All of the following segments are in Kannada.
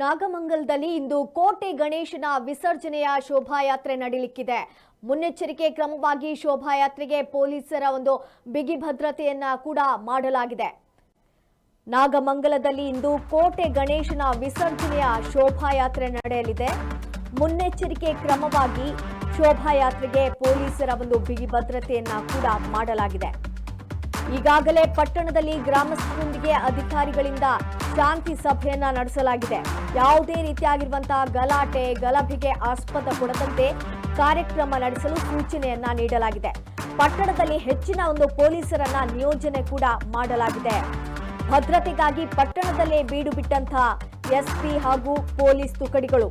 ನಾಗಮಂಗಲದಲ್ಲಿ ಇಂದು ಕೋಟೆ ಗಣೇಶನ ವಿಸರ್ಜನೆಯ ಶೋಭಾಯಾತ್ರೆ ನಡೀಲಿಕ್ಕಿದೆ. ಮುನ್ನೆಚ್ಚರಿಕೆ ಕ್ರಮವಾಗಿ ಶೋಭಾಯಾತ್ರೆಗೆ ಪೊಲೀಸರ ಒಂದು ಬಿಗಿ ಭದ್ರತೆಯನ್ನ ಕೂಡ ಮಾಡಲಾಗಿದೆ. ನಾಗಮಂಗಲದಲ್ಲಿ ಇಂದು ಕೋಟೆ ಗಣೇಶನ ವಿಸರ್ಜನೆಯ ಶೋಭಾಯಾತ್ರೆ ನಡೆಯಲಿದೆ. ಮುನ್ನೆಚ್ಚರಿಕೆ ಕ್ರಮವಾಗಿ ಶೋಭಾಯಾತ್ರೆಗೆ ಪೊಲೀಸರ ಒಂದು ಬಿಗಿ ಭದ್ರತೆಯನ್ನ ಕೂಡ ಮಾಡಲಾಗಿದೆ. ಈಗಾಗಲೇ ಪಟ್ಟಣದಲ್ಲಿ ಗ್ರಾಮಸ್ಥರೊಂದಿಗೆ ಅಧಿಕಾರಿಗಳಿಂದ ಶಾಂತಿ ಸಭೆಯನ್ನ ನಡೆಸಲಾಗಿದೆ. ಯಾವುದೇ ರೀತಿಯಾಗಿರುವಂತಹ ಗಲಾಟೆ, ಗಲಭೆಗೆ ಆಸ್ಪದ ಕೊಡದಂತೆ ಕಾರ್ಯಕ್ರಮ ನಡೆಸಲು ಸೂಚನೆಯನ್ನ ನೀಡಲಾಗಿದೆ. ಪಟ್ಟಣದಲ್ಲಿ ಹೆಚ್ಚಿನ ಒಂದು ಪೊಲೀಸರನ್ನ ನಿಯೋಜನೆ ಕೂಡ ಮಾಡಲಾಗಿದೆ. ಭದ್ರತೆಗಾಗಿ ಪಟ್ಟಣದಲ್ಲೇ ಬೀಡು ಬಿಟ್ಟಂತಹ ಎಸ್ಪಿ ಹಾಗೂ ಪೊಲೀಸ್ ತುಕಡಿಗಳು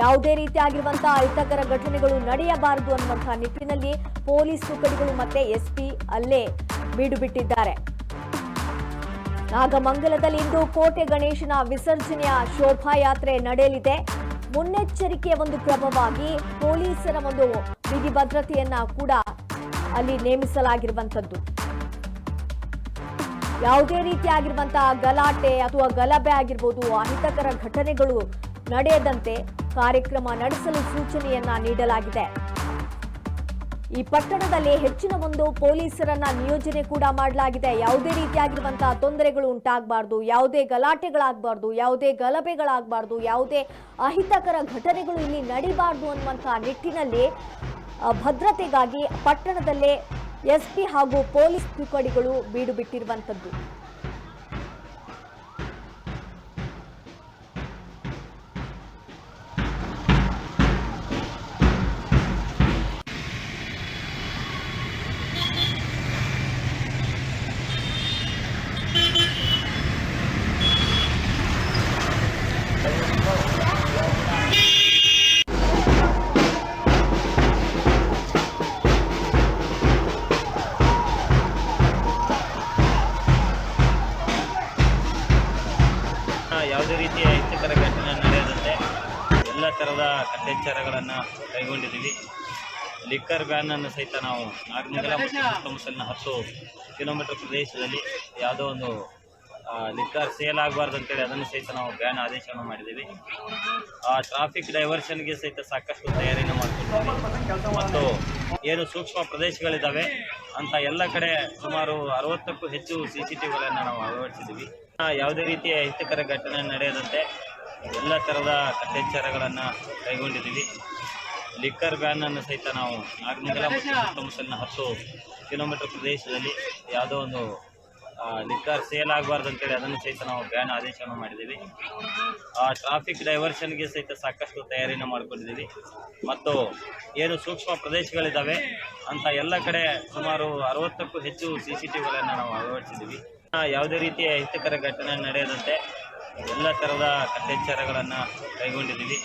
ಯಾವುದೇ ರೀತಿಯಾಗಿರುವಂತಹ ಅಹಿತಕರ ಘಟನೆಗಳು ನಡೆಯಬಾರದು ಅನ್ನುವಂತಹ ನಿಟ್ಟಿನಲ್ಲಿ ಪೊಲೀಸ್ ತುಕಡಿಗಳು ಮತ್ತೆ ಎಸ್ಪಿ ಅಲ್ಲೇ ಬೀಡು ಬಿಟ್ಟಿದ್ದಾರೆ. ನಾಗಮಂಗಲದಲ್ಲಿ ಇಂದು ಕೋಟೆ ಗಣೇಶನ ವಿಸರ್ಜನೆಯ ಶೋಭಾಯಾತ್ರೆ ನಡೆಯಲಿದೆ. ಮುನ್ನೆಚ್ಚರಿಕೆಯ ಒಂದು ಕ್ರಮವಾಗಿ ಪೊಲೀಸರ ಒಂದು ಬಿಗಿ ಭದ್ರತೆಯನ್ನ ಕೂಡ ಅಲ್ಲಿ ನೇಮಿಸಲಾಗಿರುವಂತದ್ದು ಯಾವುದೇ ರೀತಿಯಾಗಿರುವಂತಹ ಗಲಾಟೆ ಅಥವಾ ಗಲಭೆ ಆಗಿರ್ಬೋದು, ಅಹಿತಕರ ಘಟನೆಗಳು ನಡೆಯದಂತೆ ಕಾರ್ಯಕ್ರಮ ನಡೆಸಲು ಸೂಚನೆಯನ್ನ ನೀಡಲಾಗಿದೆ. ಈ ಪಟ್ಟಣದಲ್ಲಿ ಹೆಚ್ಚಿನ ಒಂದು ಪೊಲೀಸರನ್ನ ನಿಯೋಜನೆ ಕೂಡ ಮಾಡಲಾಗಿದೆ. ಯಾವುದೇ ರೀತಿಯಾಗಿರುವಂತಹ ತೊಂದರೆಗಳು ಉಂಟಾಗಬಾರ್ದು, ಯಾವುದೇ ಗಲಾಟೆಗಳಾಗಬಾರ್ದು, ಯಾವುದೇ ಗಲಭೆಗಳಾಗಬಾರ್ದು, ಯಾವುದೇ ಅಹಿತಕರ ಘಟನೆಗಳು ಇಲ್ಲಿ ನಡಿಬಾರ್ದು ಅನ್ನುವಂತಹ ನಿಟ್ಟಿನಲ್ಲಿ ಭದ್ರತೆಗಾಗಿ ಪಟ್ಟಣದಲ್ಲೇ ಎಸ್ಪಿ ಹಾಗೂ ಪೊಲೀಸ್ ತುಕಡಿಗಳು ಬೀಡು ಬಿಟ್ಟಿರುವಂತದ್ದು ಯಾವುದೇ ರೀತಿಯ ಅಹಿತಕರ ಘಟನೆ ನಡೆಯದಂತೆ ಎಲ್ಲ ಥರದ ಕಟ್ಟೆಚ್ಚರಗಳನ್ನು ಕೈಗೊಂಡಿದ್ದೀವಿ. ಲಿಕ್ಕರ್ ಬ್ಯಾನನ್ನು ಸಹಿತ ನಾವು ನಾಗಮಂಗಲ ಮತ್ತು ಸುತ್ತಮುತ್ತಲಿನ ಹತ್ತು ಕಿಲೋಮೀಟರ್ ಪ್ರದೇಶದಲ್ಲಿ ಯಾವುದೋ ಒಂದು ಲಿಕ್ಕರ್ ಸೇಲ್ ಆಗಬಾರ್ದು ಅಂತೇಳಿ ಅದನ್ನು ಸಹಿತ ನಾವು ಬ್ಯಾನ್ ಆದೇಶವನ್ನು ಮಾಡಿದ್ದೀವಿ. ಆ ಟ್ರಾಫಿಕ್ ಡೈವರ್ಷನ್ಗೆ ಸಹಿತ ಸಾಕಷ್ಟು ತಯಾರಿಯನ್ನು ಮಾಡಿಕೊಂಡಿದ್ದೀವಿ. ಮತ್ತು ಏನು ಸೂಕ್ಷ್ಮ ಪ್ರದೇಶಗಳಿದ್ದಾವೆ ಅಂತ ಎಲ್ಲ ಕಡೆ ಸುಮಾರು ಅರವತ್ತಕ್ಕೂ ಹೆಚ್ಚು ಸಿ ಸಿ ಟಿವಿಗಳನ್ನು ನಾವು ಅಳವಡಿಸಿದ್ದೀವಿ. ಯಾವುದೇ ರೀತಿಯ ಅಹಿತಕರ ಘಟನೆ ನಡೆಯದಂತೆ ಎಲ್ಲ ಥರದ ಕಟ್ಟೆಚ್ಚರಗಳನ್ನು ಕೈಗೊಂಡಿದ್ದೀವಿ. ಲಿಕ್ಕರ್ ಬ್ಯಾನನ್ನು ಸಹಿತ ನಾವು ನಾಗಮಂಗಲ ಮತ್ತು ಸುತ್ತಮುತ್ತಲಿನ ಹತ್ತು ಕಿಲೋಮೀಟರ್ ಪ್ರದೇಶದಲ್ಲಿ ಯಾವುದೋ ಒಂದು ಲಿಕ್ಕರ್ ಸೇಲ್ ಆಗಬಾರ್ದು ಅಂತೇಳಿ ಅದನ್ನು ಸಹಿತ ನಾವು ಬ್ಯಾನ್ ಆದೇಶವನ್ನು ಮಾಡಿದ್ದೀವಿ. ಆ ಟ್ರಾಫಿಕ್ ಡೈವರ್ಷನ್ಗೆ ಸಹಿತ ಸಾಕಷ್ಟು ತಯಾರಿನ ಮಾಡ್ಕೊಂಡಿದ್ದೀವಿ. ಮತ್ತು ಏನು ಸೂಕ್ಷ್ಮ ಪ್ರದೇಶಗಳಿದ್ದಾವೆ ಅಂತ ಎಲ್ಲ ಕಡೆ ಸುಮಾರು ಅರವತ್ತಕ್ಕೂ ಹೆಚ್ಚು ಸಿ ಸಿ ಟಿವಿಗಳನ್ನು ನಾವು ಅಳವಡಿಸಿದ್ದೀವಿ. ಯಾವುದೇ ರೀತಿಯ ಹಿತಕರ ಘಟನೆ ನಡೆಯದಂತೆ ಎಲ್ಲ ಥರದ ಕಟ್ಟೆಚ್ಚರಗಳನ್ನು ಕೈಗೊಂಡಿದ್ದೀವಿ.